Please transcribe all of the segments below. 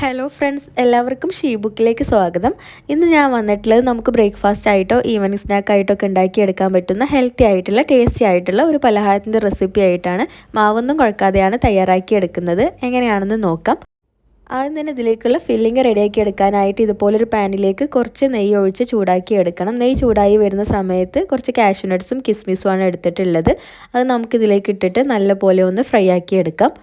Hello friends എല്ലാവർക്കും she ബുക്കിലേക്ക് സ്വാഗതം. ഇന്ന് ഞാൻ വന്നിട്ടുള്ളത് നമുക്ക് ബ്രേക്ക്ഫാസ്റ്റ് ആയിട്ടോ ഈവനിങ് സ്നാക്ക് ആയിട്ടോ ഒക്കെ ഉണ്ടാക്കിയെടുക്കാൻ പറ്റുന്ന ഹെൽത്തി ആയിട്ടുള്ള ടേസ്റ്റി ആയിട്ടുള്ള ഒരു പലഹാരത്തിന്റെ റെസിപ്പി ആയിട്ടാണ് മാവൊന്നും കുഴക്കാതെയാണ് തയ്യാറാക്കിയെടുക്കുന്നത് എങ്ങനെയാണെന്ന് നോക്കാം. ആദ്യം തന്നെ ഇതിലേക്കുള്ള ഫില്ലിങ് റെഡിയാക്കി എടുക്കാനായിട്ട് ഇതുപോലൊരു പാനിലേക്ക് കുറച്ച് നെയ്യ് ഒഴിച്ച് ചൂടാക്കി എടുക്കണം. നെയ്യ് ചൂടായി വരുന്ന സമയത്ത് കുറച്ച് കാഷ്യൂ നട്ട്സും കിസ്മിസുമാണ് എടുത്തിട്ടുള്ളത്. അത് നമുക്കിതിലേക്ക് ഇട്ടിട്ട് നല്ലപോലെ ഒന്ന് ഫ്രൈ ആക്കി എടുക്കാം.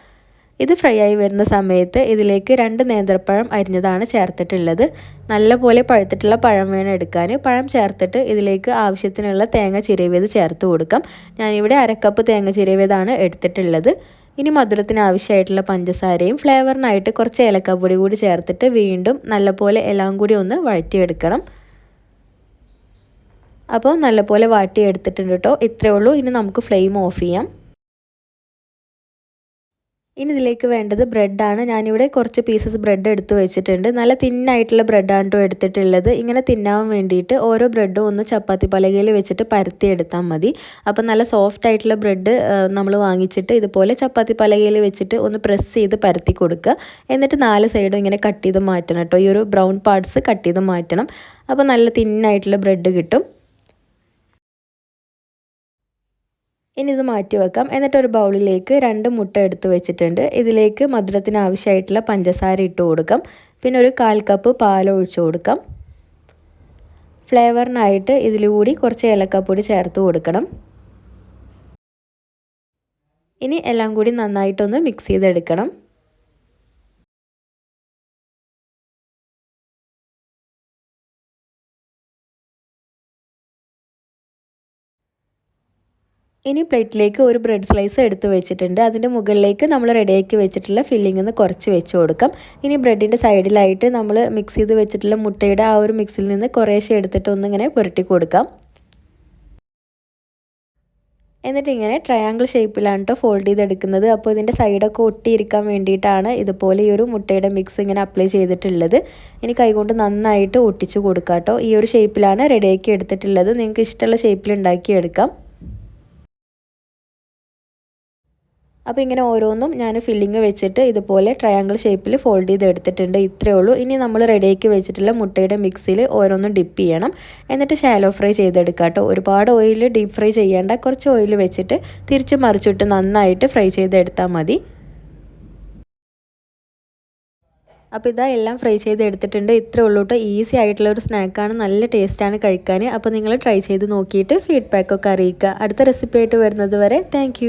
ഇത് ഫ്രൈ ആയി വരുന്ന സമയത്ത് ഇതിലേക്ക് രണ്ട് നേന്ത്രപ്പഴം അരിഞ്ഞതാണ് ചേർത്തിട്ടുള്ളത്. നല്ലപോലെ പഴുത്തിട്ടുള്ള പഴം വേണം എടുക്കാൻ. പഴം ചേർത്തിട്ട് ഇതിലേക്ക് ആവശ്യത്തിനുള്ള തേങ്ങ ചിരവിയത് ചേർത്ത് കൊടുക്കാം. ഞാനിവിടെ അരക്കപ്പ് തേങ്ങ ചിരവിയതാണ് എടുത്തിട്ടുള്ളത്. ഇനി മധുരത്തിന് ആവശ്യമായിട്ടുള്ള പഞ്ചസാരയും ഫ്ലേവറിനായിട്ട് കുറച്ച് ഏലക്കപ്പൊടി കൂടി ചേർത്തിട്ട് വീണ്ടും നല്ലപോലെ എല്ലാം കൂടി ഒന്ന് വഴറ്റിയെടുക്കണം. അപ്പോൾ നല്ലപോലെ വാട്ടിയെടുത്തിട്ടുണ്ട് കേട്ടോ. ഇത്രയേ ഉള്ളൂ. ഇനി നമുക്ക് ഫ്ലെയിം ഓഫ് ചെയ്യാം. ഇനി ഇതിലേക്ക് വേണ്ടത് ബ്രെഡാണ്. ഞാനിവിടെ കുറച്ച് പീസസ് ബ്രെഡ് എടുത്ത് വെച്ചിട്ടുണ്ട്. നല്ല തിന്നായിട്ടുള്ള ബ്രെഡാണ് കേട്ടോ എടുത്തിട്ടുള്ളത്. ഇങ്ങനെ തിന്നാൻ വേണ്ടിയിട്ട് ഓരോ ബ്രെഡും ഒന്ന് ചപ്പാത്തി പലകയിൽ വെച്ചിട്ട് പരത്തി എടുത്താൽ മതി. അപ്പോൾ നല്ല സോഫ്റ്റ് ആയിട്ടുള്ള ബ്രെഡ് നമ്മൾ വാങ്ങിച്ചിട്ട് ഇതുപോലെ ചപ്പാത്തി പലകയിൽ വെച്ചിട്ട് ഒന്ന് പ്രസ് ചെയ്ത് പരത്തി കൊടുക്കുക. എന്നിട്ട് നാല് സൈഡും ഇങ്ങനെ കട്ട് ചെയ്ത് മാറ്റണം കേട്ടോ ഈ ഒരു ബ്രൗൺ പാർട്സ് കട്ട് ചെയ്ത് മാറ്റണം. അപ്പോൾ നല്ല തിന്നായിട്ടുള്ള ബ്രെഡ് കിട്ടും. ഇനി ഇത് മാറ്റി വെക്കാം. എന്നിട്ട് ഒരു ബൗളിലേക്ക് രണ്ട് മുട്ട എടുത്ത് വെച്ചിട്ടുണ്ട്. ഇതിലേക്ക് മധുരത്തിന് ആവശ്യമായിട്ടുള്ള പഞ്ചസാര ഇട്ട് കൊടുക്കാം. പിന്നെ ഒരു കാൽ കപ്പ് പാൽ ഒഴിച്ചു കൊടുക്കാം. ഫ്ലേവറിനായിട്ട് ഇതിലൂടി കുറച്ച് ഏലക്കപ്പൊടി ചേർത്ത് കൊടുക്കണം. ഇനി എല്ലാം കൂടി നന്നായിട്ടൊന്ന് മിക്സ് ചെയ്തെടുക്കണം. ഇനി പ്ലേറ്റിലേക്ക് ഒരു ബ്രെഡ് സ്ലൈസ് എടുത്ത് വെച്ചിട്ടുണ്ട്. അതിന്റെ മുകളിലേക്ക് നമ്മൾ റെഡിയാക്കി വെച്ചിട്ടുള്ള ഫില്ലിംഗ് നിന്ന് കുറച്ച് വെച്ച് കൊടുക്കാം. ഇനി ബ്രെഡിന്റെ സൈഡിലായിട്ട് നമ്മൾ മിക്സ് ചെയ്ത് വെച്ചിട്ടുള്ള മുട്ടയുടെ ആ ഒരു മിക്സിൽ നിന്ന് കുറേശ്ശെ എടുത്തിട്ട് ഒന്നിങ്ങനെ പുരട്ടി കൊടുക്കാം. എന്നിട്ട് ഇങ്ങനെ ട്രയാങ്കിൾ ഷേപ്പിലാണ് കേട്ടോ ഫോൾഡ് ചെയ്തെടുക്കുന്നത്. അപ്പോൾ ഇതിന്റെ സൈഡൊക്കെ ഒട്ടിയിരിക്കാൻ വേണ്ടിയിട്ടാണ് ഇതുപോലെ ഈ ഒരു മുട്ടയുടെ മിക്സ് ഇങ്ങനെ അപ്ലൈ ചെയ്തിട്ടുള്ളത്. ഇനി കൈകൊണ്ട് നന്നായിട്ട് ഒട്ടിച്ച് കൊടുക്കാം കേട്ടോ ഈ ഒരു ഷേപ്പിലാണ് റെഡിയാക്കി എടുത്തിട്ടുള്ളത്. നിങ്ങൾക്ക് ഇഷ്ടമുള്ള ഷേപ്പിൽ ഉണ്ടാക്കി അപ്പോൾ ഇങ്ങനെ ഓരോന്നും ഞാൻ ഫില്ലിങ് വെച്ചിട്ട് ഇതുപോലെ ട്രയാങ്കിൾ ഷേപ്പിൽ ഫോൾഡ് ചെയ്ത് എടുത്തിട്ടുണ്ട് ഇത്രയേ ഉള്ളൂ. ഇനി നമ്മൾ റെഡിയാക്കി വെച്ചിട്ടുള്ള മുട്ടയുടെ മിക്സിയിൽ ഓരോന്നും ഡിപ്പ് ചെയ്യണം. എന്നിട്ട് ഷാലോ ഫ്രൈ ചെയ്തെടുക്കുക കേട്ടോ ഒരുപാട് ഓയിൽ ഡീപ്പ് ഫ്രൈ ചെയ്യേണ്ട. കുറച്ച് ഓയിൽ വെച്ചിട്ട് തിരിച്ച് മറിച്ചിട്ട് നന്നായിട്ട് ഫ്രൈ ചെയ്തെടുത്താൽ മതി. അപ്പോൾ ഇതാ എല്ലാം ഫ്രൈ ചെയ്ത് എടുത്തിട്ടുണ്ട് ഇത്രേ ഉള്ളൂ കേട്ടോ ഈസി ആയിട്ടുള്ള ഒരു സ്നാക്കാണ് നല്ല ടേസ്റ്റാണ് കഴിക്കാൻ അപ്പോൾ നിങ്ങൾ ട്രൈ ചെയ്ത് നോക്കിയിട്ട് ഫീഡ്ബാക്കൊക്കെ അറിയിക്കുക. അടുത്ത റെസിപ്പി ആയിട്ട് വരുന്നത് വരെ താങ്ക്